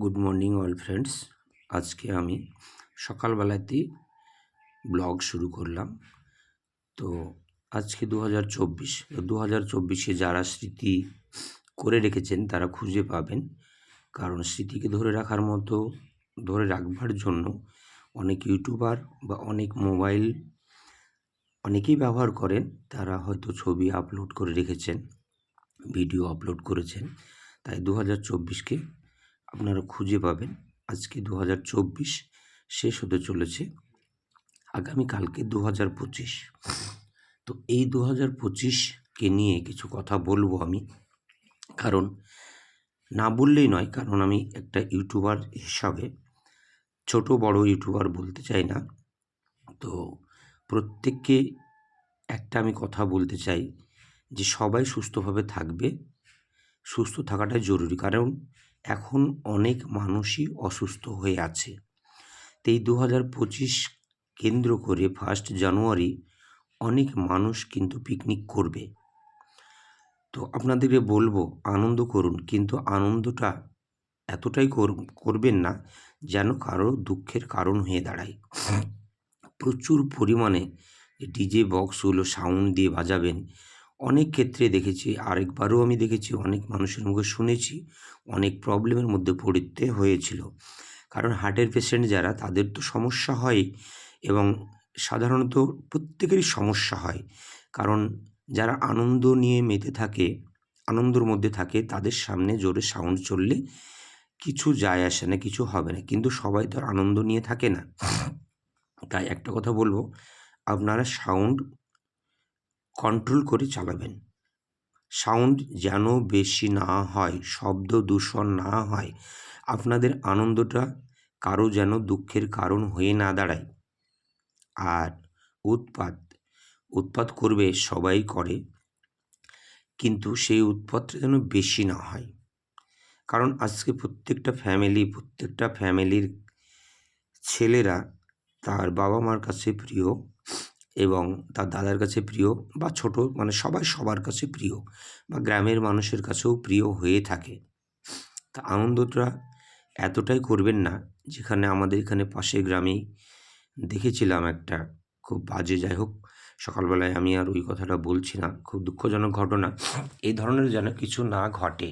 Good morning all friends. আজকে আমি সকালবেলাতেই blog শুরু করলাম। তো আজকে দু হাজার চব্বিশ দু হাজার চব্বিশে যারা স্মৃতি করে রেখেছেন, তারা খুঁজে পাবেন। কারণ স্মৃতিকে ধরে রাখার মতো, ধরে রাখবার জন্য অনেক ইউটিউবার বা অনেক মোবাইল অনেকেই ব্যবহার করেন। তারা হয়তো ছবি আপলোড করে রেখেছেন, ভিডিও আপলোড করেছেন। তাই দু হাজার চব্বিশকে আপনারা খুঁজে পাবেন। আজকে দু হাজার চব্বিশ শেষ হতে চলেছে। আগামীকালকে দু হাজার পঁচিশ। তো এই দু হাজার পঁচিশকে নিয়ে কিছু কথা বলব আমি। কারণ, না বললেই নয়, কারণ আমি একটা ইউটিউবার হিসাবে, ছোট বড় ইউটিউবার বলতে চাই না। তো প্রত্যেককে একটা আমি কথা বলতে চাই যে সবাই সুস্থভাবে থাকবে। সুস্থ থাকাটাই জরুরি। কারণ এখন অনেক মানুষই অসুস্থ হয়ে আছে। তো এই দু হাজার পঁচিশ কেন্দ্র করে ফার্স্ট জানুয়ারি অনেক মানুষ কিন্তু পিকনিক করবে। তো আপনাদেরকে বলব, আনন্দ করুন, কিন্তু আনন্দটা এতটাই করবেন না যেন কারও দুঃখের কারণ হয়ে দাঁড়ায়। প্রচুর পরিমাণে ডিজে বক্সগুলো সাউন্ড দিয়ে বাজাবেন। অনেক ক্ষেত্রে দেখেছি, আরেকবারও আমি দেখেছি, অনেক মানুষের মুখে শুনেছি, অনেক প্রবলেমের মধ্যে পড়তে হয়েছিল। কারণ হার্টের পেশেন্ট যারা, তাদের তো সমস্যা হয় এবং সাধারণত প্রত্যেকেরই সমস্যা হয়। কারণ যারা আনন্দ নিয়ে মেতে থাকে, আনন্দর মধ্যে থাকে, তাদের সামনে জোরে সাউন্ড চললে কিছু যায় আসে না, কিছু হবে না। কিন্তু সবাই তো আনন্দ নিয়ে থাকে না। তাই একটা কথা বলব, আপনারা সাউন্ড কন্ট্রোল করে চালাবেন। সাউন্ড যেন বেশি না হয়, শব্দ দূষণ না হয়, আপনাদের আনন্দটা কারও যেন দুঃখের কারণ হয়ে না দাঁড়ায়। আর উৎপাত উৎপাত করবে সবাই করে, কিন্তু সেই উৎপাতটা যেন বেশি না হয়। কারণ আজকে প্রত্যেকটা ফ্যামিলি প্রত্যেকটা ফ্যামিলির ছেলেরা তার বাবা মার কাছে প্রিয়। এবং তার দাদার কাছে প্রিয় বা ছোট মানে সবাই সবার কাছে প্রিয় বা গ্রামের মানুষের কাছেও প্রিয় হয়ে থাকে। তা আনন্দটা এতটাই করবেন না যেখানে আমাদের এখানে পাশের গ্রামেই দেখেছিলাম একটা খুব বাজে, যাই হোক, সকালবেলায় আমি আর ওই কথাটা বলছি না, খুব দুঃখজনক ঘটনা। এই ধরনের যেন কিছু না ঘটে,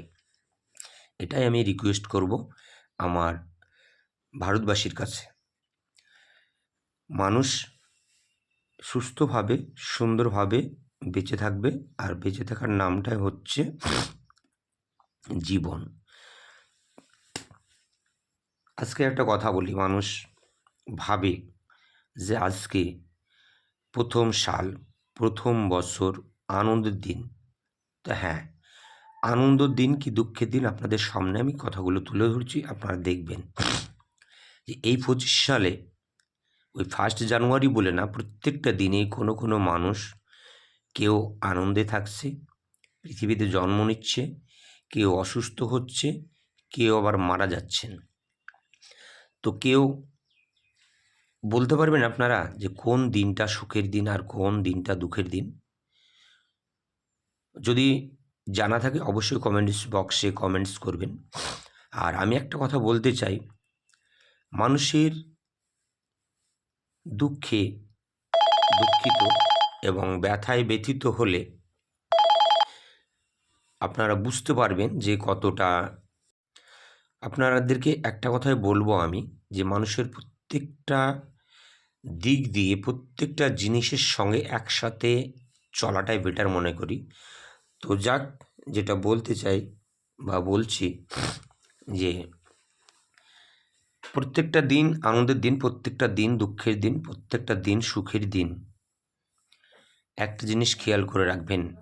এটাই আমি রিকোয়েস্ট করব আমার ভারতবাসীর কাছে। মানুষ সুস্থভাবে, সুন্দরভাবে বেঁচে থাকবে। আর বেঁচে থাকার নামটাই হচ্ছে জীবন। আজকে একটা কথা বলি, মানুষ ভাবে যে আজকে প্রথম সাল, প্রথম বছর, আনন্দের দিন। তা হ্যাঁ আনন্দের দিন কি দুঃখের দিন? আপনাদের সামনে আমি কথাগুলো তুলে ধরছি, আপনারা দেখবেন যে এই পঁচিশ সালে ওই ফার্স্ট জানুয়ারি বলে না, প্রত্যেকটা দিনেই কোনো কোনো মানুষ কেউ আনন্দে থাকছে, পৃথিবীতে জন্ম নিচ্ছে, কেউ অসুস্থ হচ্ছে, কেউ আবার মারা যাচ্ছেন। তো কেউ বলতে পারবেন আপনারা যে কোন দিনটা সুখের দিন আর কোন দিনটা দুঃখের দিন? যদি জানা থাকে অবশ্যই কমেন্টস বক্সে কমেন্টস করবেন। আর আমি একটা কথা বলতে চাই, মানুষের দুঃখে, দুঃখিত এবং ব্যথায় ব্যথিত হলে আপনারা বুঝতে পারবেন যে কতটা আপনাদেরকে একটা কথাই বলব আমি যে মানুষের প্রত্যেকটা দিক দিয়ে, প্রত্যেকটা জিনিসের সঙ্গে একসাথে চলাটাই বেটার মনে করি। তো যাক, যেটা বলতে চাই বা বলছি যে প্রত্যেকটা দিন আনন্দের দিন, প্রত্যেকটা দিন দুঃখের দিন, প্রত্যেকটা দিন সুখের দিন। একটা জিনিস খেয়াল করে রাখবেন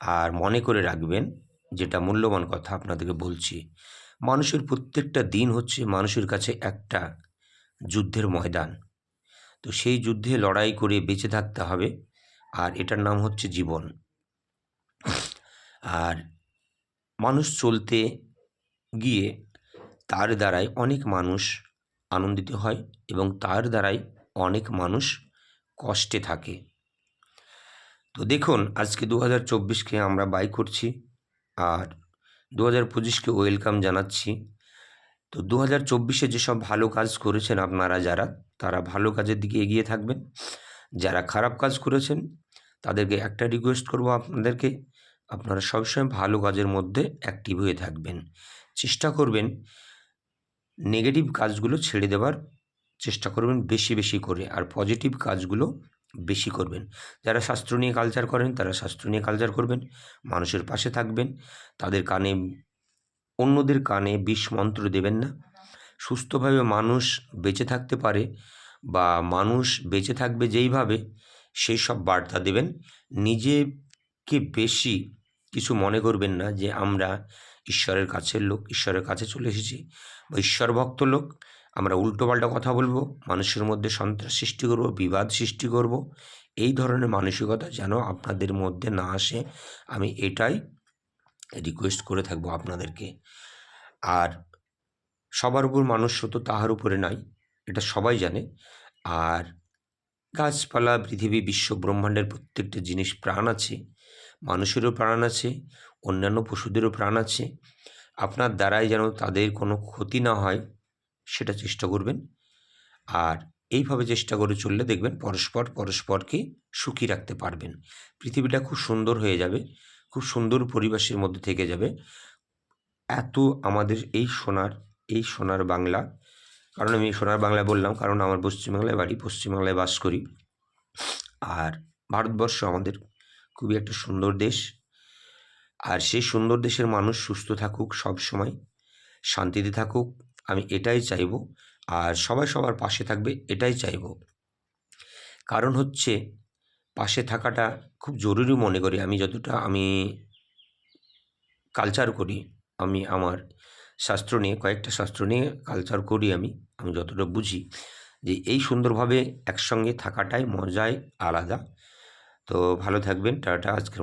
আর মনে করে রাখবেন, যেটা মূল্যবান কথা আপনাদেরকে বলছি, মানুষের প্রত্যেকটা দিন হচ্ছে মানুষের কাছে একটা যুদ্ধের ময়দান। তো সেই যুদ্ধে লড়াই করে বেঁচে থাকতে হবে আর এটার নাম হচ্ছে জীবন। আর মানুষ চলতে গিয়ে তার দ্বারাই অনেক মানুষ আনন্দিত হয় এবং তার দ্বারাই অনেক মানুষ কষ্টে থাকে। তো দেখুন, আজকে দু হাজার চব্বিশকে আমরা বাই করছি আর দু হাজার পঁচিশকে ওয়েলকাম জানাচ্ছি। তো দু হাজার চব্বিশে যেসব ভালো কাজ করেছেন আপনারা যারা, তারা ভালো কাজের দিকে এগিয়ে থাকবেন। যারা খারাপ কাজ করেছেন, তাদেরকে একটা রিকোয়েস্ট করব আপনাদেরকে, আপনারা সবসময় ভালো কাজের মধ্যে অ্যাক্টিভ হয়ে থাকবেন। চেষ্টা করবেন নেগেটিভ কাজগুলো ছেড়ে দেওয়ার চেষ্টা করবেন বেশি বেশি করে আর পজিটিভ কাজগুলো বেশি করবেন। যারা শাস্ত্র নিয়ে কালচার করেন, তারা শাস্ত্র নিয়ে কালচার করবেন, মানুষের পাশে থাকবেন, তাদের কানে, অন্যদের কানে বিষ মন্ত্র দেবেন না। সুস্থভাবে মানুষ বেঁচে থাকতে পারে বা মানুষ বেঁচে থাকবে যেইভাবে, সেই সব বার্তা দেবেন। নিজেকে বেশি কিছু মনে করবেন না যে আমরা ঈশ্বরের কাছের লোক, ঈশ্বরের কাছে চলে এসেছি। বা ঈশ্বর ভক্ত লোক, আমরা উল্টোপাল্টা কথা বলব, মানুষের মধ্যে সন্ত্রাস সৃষ্টি করব, বিবাদ সৃষ্টি করব। এই ধরনের মানসিকতা যেন আপনাদের মধ্যে না আসে, আমি এটাই রিকোয়েস্ট করে থাকব আপনাদেরকে। আর সবার উপর মানুষ তো তাহার উপরে নাই, এটা সবাই জানে। আর গাছপালা, পৃথিবী, বিশ্ব, ব্রহ্মাণ্ডের প্রত্যেকটা জিনিস প্রাণ আছে, মানুষেরও প্রাণ আছে, অন্যান্য পশুদেরও প্রাণ আছে। আপনার দ্বারাই যেন তাদের কোনো ক্ষতি না হয়, সেটা চেষ্টা করবেন। আর এইভাবে চেষ্টা করে চললে দেখবেন পরস্পর পরস্পরকে সুখী রাখতে পারবেন। পৃথিবীটা খুব সুন্দর হয়ে যাবে, খুব সুন্দর পরিবেশের মধ্যে থেকে যাবে। এত আমাদের এই সোনার এই সোনার বাংলা, কারণ আমি সোনার বাংলা বললাম, কারণ আমার পশ্চিমবাংলায় বাড়ি, পশ্চিমবাংলায় বাস করি। আর ভারতবর্ষ আমাদের খুবই একটা সুন্দর দেশ। আর সেই সুন্দর দেশের মানুষ সুস্থ থাকুক সব সময় শান্তিতে থাকুক, আমি এটাই চাইব। আর সবাই সবার পাশে থাকবে, এটাই চাইব। কারণ হচ্ছে, পাশে থাকাটা খুব জরুরি মনে করি আমি, যতটা আমি কালচার করি, আমি আমার শাস্ত্র নিয়ে, কয়েকটা শাস্ত্র নিয়ে কালচার করি আমি আমি যতটা বুঝি যে এই সুন্দরভাবে একসঙ্গে থাকাটাই মজাই আলাদা। তো ভালো থাকবেন, টাটা আজকে